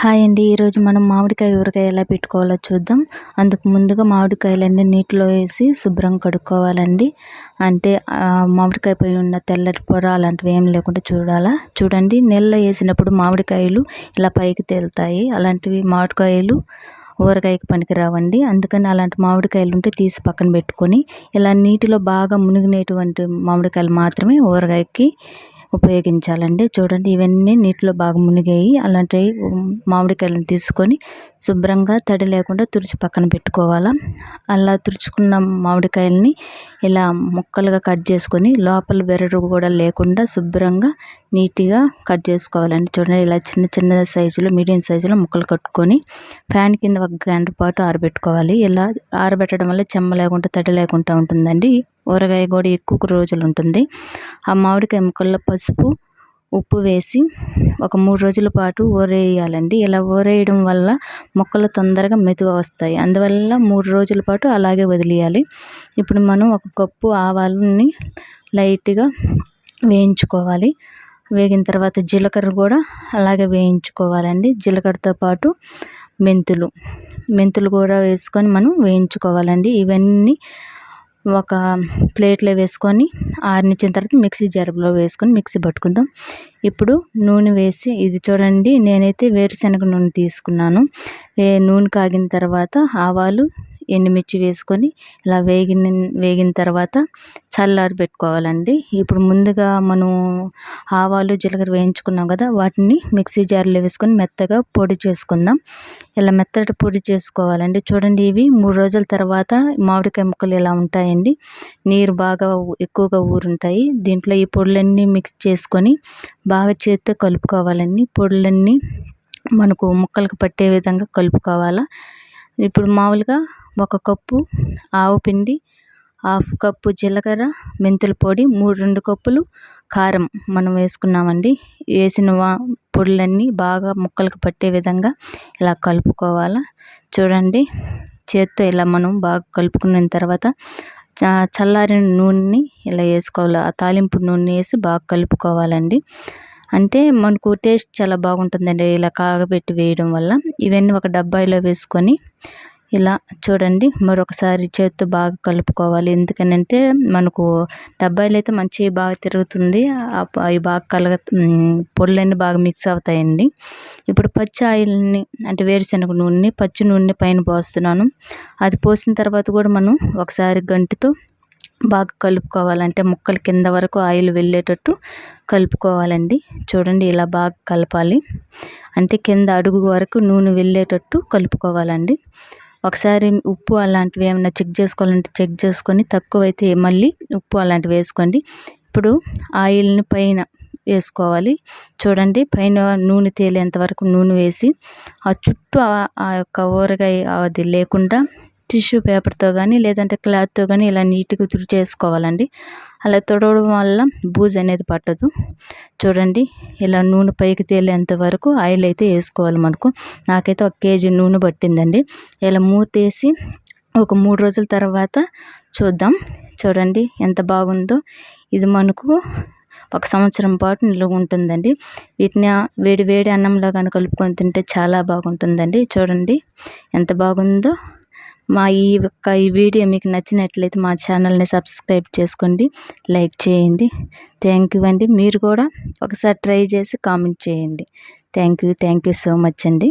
Hi అండి. ఈరోజు మనం మామిడికాయ ఊరకాయ ఎలా పెట్టుకోవాలో చూద్దాం. అందుకు ముందుగా మామిడికాయలన్నీ నీటిలో వేసి శుభ్రం కడుక్కోవాలండి. అంటే మామిడికాయ పై ఉన్న తెల్లటి పొర అలాంటివి ఏం లేకుండా చూడాలా? చూడండి నీళ్ళలో వేసినప్పుడు మామిడికాయలు ఇలా పైకి తేలుతాయి. అలాంటివి మామిడికాయలు ఊరగాయకి పనికిరావండి. అందుకని అలాంటి మామిడికాయలు ఉంటే తీసి పక్కన పెట్టుకొని ఇలా నీటిలో బాగా మునిగినటువంటి మామిడికాయలు మాత్రమే ఊరగాయకి ఉపయోగించాలండి. చూడండి ఇవన్నీ నీటిలో బాగా మునిగాయి. అలాంటి మామిడికాయలను తీసుకొని శుభ్రంగా తడి లేకుండా తుడిచి పక్కన పెట్టుకోవాలా. అలా తుడుచుకున్న మామిడికాయలని ఇలా ముక్కలుగా కట్ చేసుకొని లోపల బెరడు కూడా లేకుండా శుభ్రంగా నీట్గా కట్ చేసుకోవాలండి. చూడండి ఇలా చిన్న చిన్న సైజులో మీడియం సైజులో ముక్కలు కట్టుకొని ఫ్యాన్ కింద ఒక గంట పాటు ఆరబెట్టుకోవాలి. ఇలా ఆరబెట్టడం వల్ల చెమ్మ లేకుండా తడి లేకుండా ఉంటుందండి. ఊరగాయ కూడా ఎక్కువ రోజులు ఉంటుంది ఆ మామిడికాయ ముక్కల్లో పసుపు ఉప్పు వేసి ఒక మూడు రోజుల పాటు ఊరేయాలండి. ఇలా ఊరేయడం వల్ల మొక్కలు తొందరగా మెతువ వస్తాయి. అందువల్ల మూడు రోజుల పాటు అలాగే వదిలేయాలి. ఇప్పుడు మనం ఒక కప్పు ఆవాలని లైట్గా వేయించుకోవాలి. వేగిన తర్వాత జీలకర్ర కూడా అలాగే వేయించుకోవాలండి. జీలకర్రతో పాటు మెంతులు. మెంతులు కూడా వేసుకొని మనం వేయించుకోవాలండి. ఇవన్నీ ఒక ప్లేట్లో వేసుకొని ఆరనిచ్చిన తర్వాత మిక్సీ జార్లో వేసుకొని మిక్సీ పట్టుకుందాం. ఇప్పుడు నూనె వేసి ఇది చూడండి నేనైతే వేరుశనగ నూనె తీసుకున్నాను. నూనె కాగిన తర్వాత ఆవాలు ఎండుమిర్చి వేసుకొని ఇలా వేగిన వేగిన తర్వాత చల్లారి పెట్టుకోవాలండి. ఇప్పుడు ముందుగా మనం ఆవాలు జీలకర్ర వేయించుకున్నాం కదా వాటిని మిక్సీ జార్లో వేసుకొని మెత్తగా పొడి చేసుకుందాం. ఇలా మెత్తటి పొడి చేసుకోవాలండి. చూడండి ఇవి మూడు రోజుల తర్వాత మామిడికాయ ముక్కలు ఇలా ఉంటాయండి. నీరు బాగా ఎక్కువగా ఊరుంటాయి. దీంట్లో ఈ పొడులన్నీ మిక్స్ చేసుకొని బాగా చేతితో కలుపుకోవాలండి. పొడులన్నీ మనకు ముక్కలకు పట్టే విధంగా కలుపుకోవాలా. ఇప్పుడు మామూలుగా ఒక కప్పు ఆవు పిండి హాఫ్ కప్పు జీలకర్ర మెంతుల పొడి మూడు రెండు కప్పులు కారం మనం వేసుకున్నామండి. వేసిన పొడులన్నీ బాగా ముక్కలకు పట్టే విధంగా ఇలా కలుపుకోవాలా. చూడండి చేత్తో ఇలా మనం బాగా కలుపుకున్న తర్వాత చల్లారిన నూనెని ఇలా వేసుకోవాలి. ఆ తాలింపు నూనె వేసి బాగా కలుపుకోవాలండి. అంటే మనకు టేస్ట్ చాలా బాగుంటుందండి ఇలా కాగబెట్టి వేయడం వల్ల. ఇవన్నీ ఒక డబ్బాయిలో వేసుకొని ఇలా చూడండి మరొకసారి చేత్తో బాగా కలుపుకోవాలి. ఎందుకనంటే మనకు డబ్బాయిలు అయితే మంచిగా బాగా తిరుగుతుంది. అవి బాగా కలగ పొడులన్నీ బాగా మిక్స్ అవుతాయండి. ఇప్పుడు పచ్చి ఆయిల్ని అంటే వేరుశనగ నూనె పచ్చి నూనె పైన పోస్తున్నాను. అది పోసిన తర్వాత కూడా మనం ఒకసారి గంటితో బాగా కలుపుకోవాలంటే ముక్కలు కింద వరకు ఆయిల్ వెళ్ళేటట్టు కలుపుకోవాలండి. చూడండి ఇలా బాగా కలపాలి. అంటే కింద అడుగు వరకు నూనె వెళ్ళేటట్టు కలుపుకోవాలండి. ఒకసారి ఉప్పు అలాంటివి ఏమైనా చెక్ చేసుకోవాలంటే చెక్ చేసుకొని తక్కువైతే మళ్ళీ ఉప్పు అలాంటివి వేసుకోండి. ఇప్పుడు ఆయిల్ని పైన వేసుకోవాలి. చూడండి పైన నూనె తేలేంత వరకు నూనె వేసి ఆ చుట్టూ ఆ యొక్క ఊరగాయ అది లేకుండా టిష్యూ పేపర్తో కానీ లేదంటే క్లాత్తో కానీ ఇలా నీట్గా తుడిచేసుకోవాలండి అలా తుడవడం వల్ల బూజ్ అనేది పట్టదు. చూడండి ఇలా నూనె పైకి తేలేంత వరకు ఆయిల్ అయితే వేసుకోవాలి మనకు. నాకైతే ఒక కేజీ నూనె పట్టిందండి. ఇలా మూతేసి ఒక మూడు రోజుల తర్వాత చూద్దాం. చూడండి ఎంత బాగుందో. ఇది మనకు ఒక సంవత్సరం పాటు నిలువ ఉంటుందండి. వీటిని వేడి వేడి అన్నంలో కనుక కలుపుకొని తింటే చాలా బాగుంటుందండి. చూడండి ఎంత బాగుందో. మా ఈ యొక్క ఈ వీడియో మీకు నచ్చినట్లయితే మా ఛానల్ని సబ్స్క్రైబ్ చేసుకోండి లైక్ చేయండి. థ్యాంక్ యూ అండి. మీరు కూడా ఒకసారి ట్రై చేసి కామెంట్ చేయండి. Thank you thank you so much అండి.